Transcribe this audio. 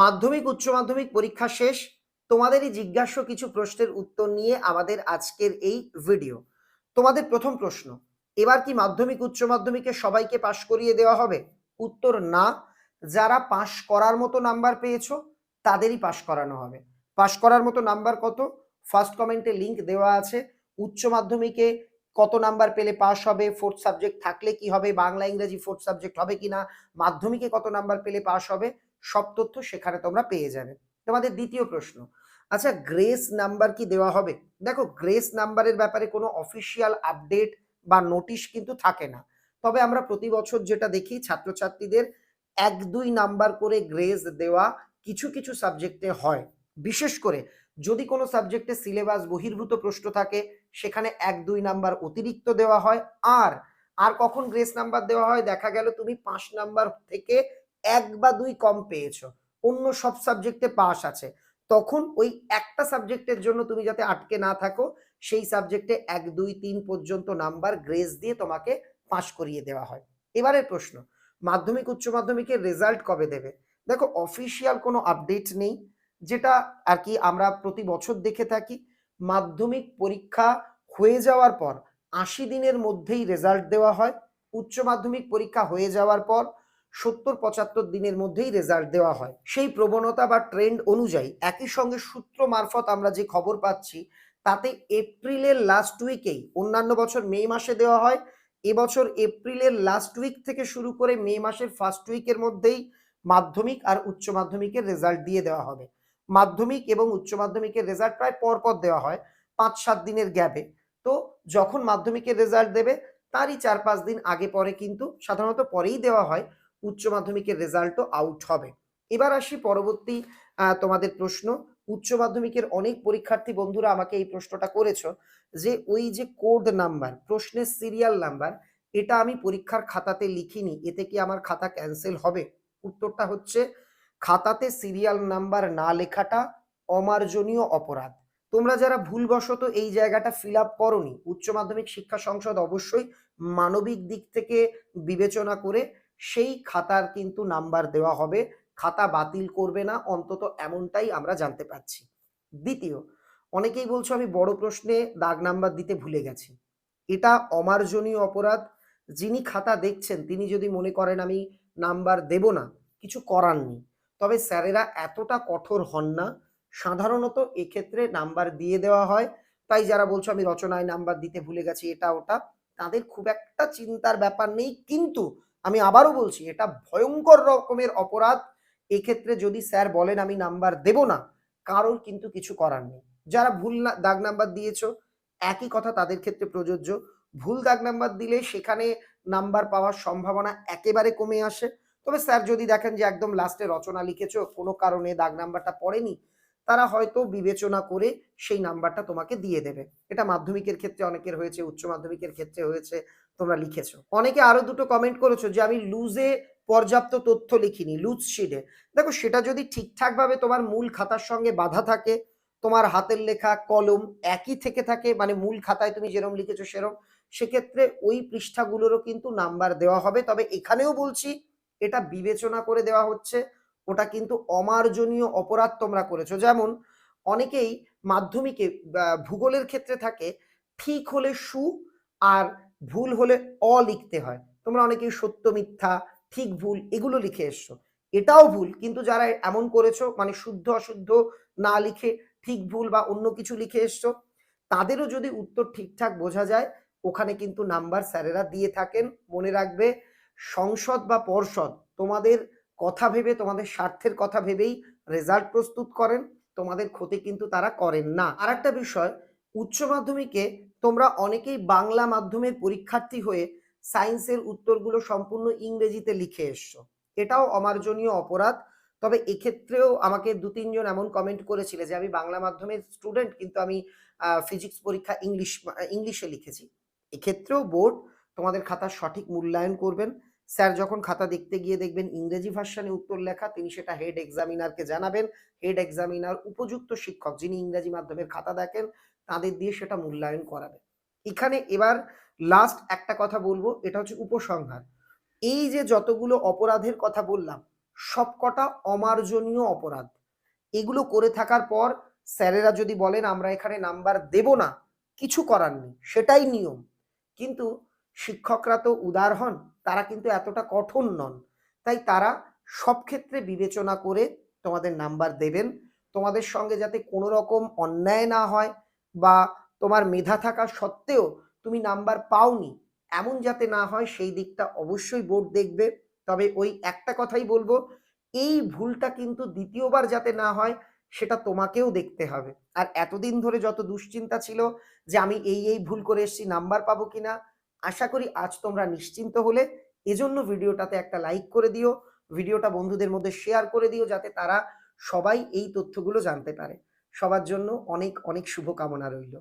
মাধ্যমিক, উচ্চ মাধ্যমিক পরীক্ষা শেষ। তোমাদেরই জিজ্ঞাস্য কিছু প্রশ্নের উত্তর নিয়ে আমাদের আজকের এই ভিডিও তোমাদের প্রথম প্রশ্ন, এবার কি মাধ্যমিক, উচ্চ মাধ্যমিকে সবাইকে পাশ করিয়ে দেওয়া হবে? উত্তর, না। যারা পাশ করার মতো নাম্বার পেয়েছ, তাদেরই পাশ করানো হবে। পাশ করার মতো নাম্বার কত? ফার্স্ট কমেন্টে লিংক দেওয়া আছে। উচ্চ মাধ্যমিকে কত নাম্বার পেলে পাস হবে? ফোর্থ সাবজেক্ট থাকলে কি হবে? বাংলা, ইংরেজি ফোর্থ সাবজেক্ট হবে কিনা? মাধ্যমিকে কত নাম্বার পেলে পাস হবে? সব তথ্য সেখানে তোমরা পেয়ে যাবে। তোমাদের দ্বিতীয় প্রশ্ন আচ্ছা গ্রেস নাম্বার কি দেওয়া হবে? দেখো গ্রেস নাম্বারের ব্যাপারে কোনো অফিসিয়াল আপডেট বা নোটিশ কিন্তু থাকে না। তবে আমরা প্রতি বছর যেটা দেখি ছাত্রছাত্রীদের এক দুই নাম্বার করে গ্রেস দেওয়া কিছু কিছু সাবজেক্টে হয়। বিশেষ করে যদি কোনো সাবজেক্টে সিলেবাস বহির্ভূত প্রশ্ন থাকে, সেখানে এক দুই নাম্বার অতিরিক্ত দেওয়া হয়। আর আর কখন গ্রেস নাম্বার দেওয়া হয়? দেখা গেল তুমি পাঁচ নাম্বার থেকে এক বা দুই কম পেয়েছ, অন্য সব সাবজেক্টে পাস আছে, তখন ওই একটা সাবজেক্টের জন্য তুমি যাতে আটকে না থাকো, সেই সাবজেক্টে এক, দুই, তিন পর্যন্ত নাম্বার গ্রেস দিয়ে তোমাকে পাস করিয়ে দেওয়া হয়। এবারের প্রশ্ন, মাধ্যমিক, উচ্চ মাধ্যমিকের রেজাল্ট কবে দেবে? দেখো অফিসিয়াল কোনো আপডেট নেই, যেটা আর কি আমরা প্রতি বছর দেখে থাকি, মাধ্যমিক পরীক্ষা হয়ে যাওয়ার পর, আশি দিনের মধ্যেই রেজাল্ট দেওয়া হয়, উচ্চ মাধ্যমিক পরীক্ষা হয়ে যাওয়ার পর সত্তর পঁচাত্তর দিনের মধ্যেই রেজাল্ট দেওয়া হয়। সেই প্রবণতা বা ট্রেন্ড অনুযায়ী একই সঙ্গে সূত্র মারফত আমরা যে খবর পাচ্ছি, তাতে এপ্রিলের লাস্ট উইকেই অন্যান্য বছর মে মাসে দেওয়া হয়। এবছর এপ্রিলের লাস্ট উইক থেকে শুরু করে মে মাসের ফার্স্ট উইকের মধ্যেই মাধ্যমিক আর উচ্চ মাধ্যমিকের রেজাল্ট দিয়ে দেওয়া হবে। মাধ্যমিক এবং উচ্চ মাধ্যমিকের রেজাল্ট প্রায় পরপর দেওয়া হয় পাঁচ সাত দিনের গ্যাপে তো যখন মাধ্যমিকের রেজাল্ট দেবে, তারই চার পাঁচ দিন আগে পরে কিন্তু সাধারণত পরেই দেওয়া হয়। উচ্চ মাধ্যমিকের রেজাল্টও আউট হবে। এবার আসি পরবর্তী তোমাদের প্রশ্ন। উচ্চ মাধ্যমিকের অনেক পরীক্ষার্থী বন্ধুরা আমাকে এই প্রশ্নটা করেছ যে, ওই যে কোড নাম্বার প্রশ্নের সিরিয়াল নাম্বার এটা আমি পরীক্ষার খাতাতে লিখিনি, এতে কি আমার খাতা ক্যান্সেল হবে? উত্তরটা হচ্ছে, খাতাতে সিরিয়াল নাম্বার না লেখাটা অমার্জনীয় অপরাধ। তোমরা যারা ভুলবশত এই জায়গাটা ফিল আপ করনি, উচ্চ মাধ্যমিক শিক্ষা সংসদ অবশ্যই মানবিক দিক থেকে বিবেচনা করে সেই খাতার কিন্তু নাম্বার দেওয়া হবে। খাতা বাতিল করবে না, অন্তত এমনটাই আমরা জানতে পাচ্ছি দ্বিতীয়, অনেকেই বলছো আমি বড় প্রশ্নে দাগ নাম্বার দিতে ভুলে গেছি। এটা অমার্জনীয় অপরাধ। যিনি খাতা দেখছেন, তিনি যদি মনে করেন আমি নাম্বার দেব না, কিছু করার নেই। তবে স্যারেরা এতটা কঠোর হন না। সাধারণত এক্ষেত্রে নাম্বার দিয়ে দেওয়া হয়। তাই যারা বলছো আমি রচনায় নাম্বার দিতে ভুলে গেছি, এটা ওটা, তাদের খুব একটা চিন্তার ব্যাপার নেই। কিন্তু আমি আবারও বলছি, এটা ভয়ঙ্কর রকমের অপরাধ। এক্ষেত্রে যদি স্যার বলেন আমি নাম্বার দেব না, কারোর কিন্তু কিছু করার নেই। যারা ভুল দাগ নাম্বার দিয়েছ, একই কথা তাদের ক্ষেত্রে প্রযোজ্য। ভুল দাগ নাম্বার দিলে সেখানে নাম্বার পাওয়ার সম্ভাবনা একেবারে কমে আসে। তবে স্যার যদি দেখেন যে একদম লাস্টে রচনা লিখেছ, কোনো কারণে দাগ নাম্বারটা পড়েনি, তারা হয়তো বিবেচনা করে সেই নাম্বারটা তোমাকে দিয়ে দেবে। এটা মাধ্যমিকের ক্ষেত্রে অনেকের হয়েছে, উচ্চ মাধ্যমিকের ক্ষেত্রে হয়েছে তোমরা লিখেছো। অনেকে আরও দুটো কমেন্ট করেছ যে আমি লুজে পর্যাপ্ত তথ্য লিখিনি লুজ শিটে দেখো, সেটা যদি ঠিকঠাকভাবে তোমার মূল খাতার সঙ্গে বাধা থাকে, তোমার হাতের লেখা কলম একই থেকে থাকে মানে মূল খাতায় তুমি যেরকম লিখেছো সেরকম সেক্ষেত্রে ওই পৃষ্ঠাগুলোরও কিন্তু নাম্বার দেওয়া হবে। তবে এখানেও বলছি, এটা বিবেচনা করে দেওয়া হচ্ছে, ওটা কিন্তু অমার্জনীয় অপরাধ তোমরা করেছ। যেমন, অনেকেই মাধ্যমিকে ভূগোলের ক্ষেত্রে থাকে, ঠিক হলে সু আর ভুল হলে অ লিখতে হয়। তোমরা অনেকেই সত্য, মিথ্যা, ঠিক ভুল এগুলো লিখে এসছো। এটাও ভুল, কিন্তু যারা এমন করেছ মানে শুদ্ধ, অশুদ্ধ না লিখে ঠিক ভুল বা অন্য কিছু লিখে এসছো, তাদেরও যদি উত্তর ঠিকঠাক বোঝা যায়, ওখানে কিন্তু নাম্বার স্যারেরা দিয়ে থাকেন। মনে রাখবে, সংসদ বা পর্ষদ তোমাদের কথা ভেবে, তোমাদের স্বার্থের কথা ভেবেই রেজাল্ট প্রস্তুত করেন। তোমাদের ক্ষতি কিন্তু তারা করেন না। আর একটা বিষয়, উচ্চ মাধ্যমিকে তোমরা অনেকেই বাংলা মাধ্যমের পরীক্ষার্থী হয়ে সায়েন্সের উত্তরগুলো সম্পূর্ণ ইংরেজিতে লিখে এসছো। এটাও অমার্জনীয় অপরাধ। তবে এক্ষেত্রেও আমাকে দু তিনজন এমন কমেন্ট করেছিল যে আমি বাংলা মাধ্যমের স্টুডেন্ট কিন্তু আমি ফিজিক্স পরীক্ষা ইংলিশ ইংলিশে লিখেছি। এক্ষেত্রেও বোর্ড তোমাদের খাতার সঠিক মূল্যায়ন করবেন। স্যার যখন খাতা দেখতে গিয়ে দেখবেন ইংরেজি ভার্সানে উত্তর লেখা, তিনি সেটা হেড এক্সামিনারকে জানাবেন। হেড এক্সামিনার উপযুক্ত শিক্ষক যিনি ইংরেজি মাধ্যমের খাতা দেখেন তাদের দিয়ে সেটা মূল্যায়ন করাবে। এখানে এবার লাস্ট একটা কথা বলব, এটা হচ্ছে উপসংহার। এই যে যতগুলো অপরাধের কথা বললাম, সবকটা অমার্জনীয় অপরাধ। এগুলো করে থাকার পর স্যারেরা যদি বলেন, আমরা এখানে নাম্বার দেব না, কিছু করার নেই, সেটাই নিয়ম। কিন্তু শিক্ষকরা তো উদার হন, তারা কিন্তু এতটা কঠোর নন। তাই তারা সব ক্ষেত্রে বিবেচনা করে তোমাদের নাম্বার দেবেন। তোমাদের সঙ্গে যাতে কোনো রকম অন্যায় না হয় বা তোমার মেধা থাকা সত্ত্বেও তুমি নাম্বার পাওনি, এমন যাতে না হয় সেই দিকটা অবশ্যই বোর্ড দেখবে। তবে ওই একটা কথাই বলব, এই ভুলটা কিন্তু দ্বিতীয়বার যাতে না হয়, সেটা তোমাকেও দেখতে হবে। আর এতদিন ধরে যত দুশ্চিন্তা ছিল যে আমি এই এই ভুল করে এসেছি, নাম্বার পাবো কিনা, আশা করি আজ তোমরা নিশ্চিন্ত হলে। এজন্য ভিডিওটাতে একটা লাইক করে দিও, ভিডিওটা বন্ধুদের মধ্যে শেয়ার করে দিও, যাতে তারা সবাই এই তথ্যগুলো জানতে পারে। সবার জন্য অনেক অনেক শুভকামনা রইল।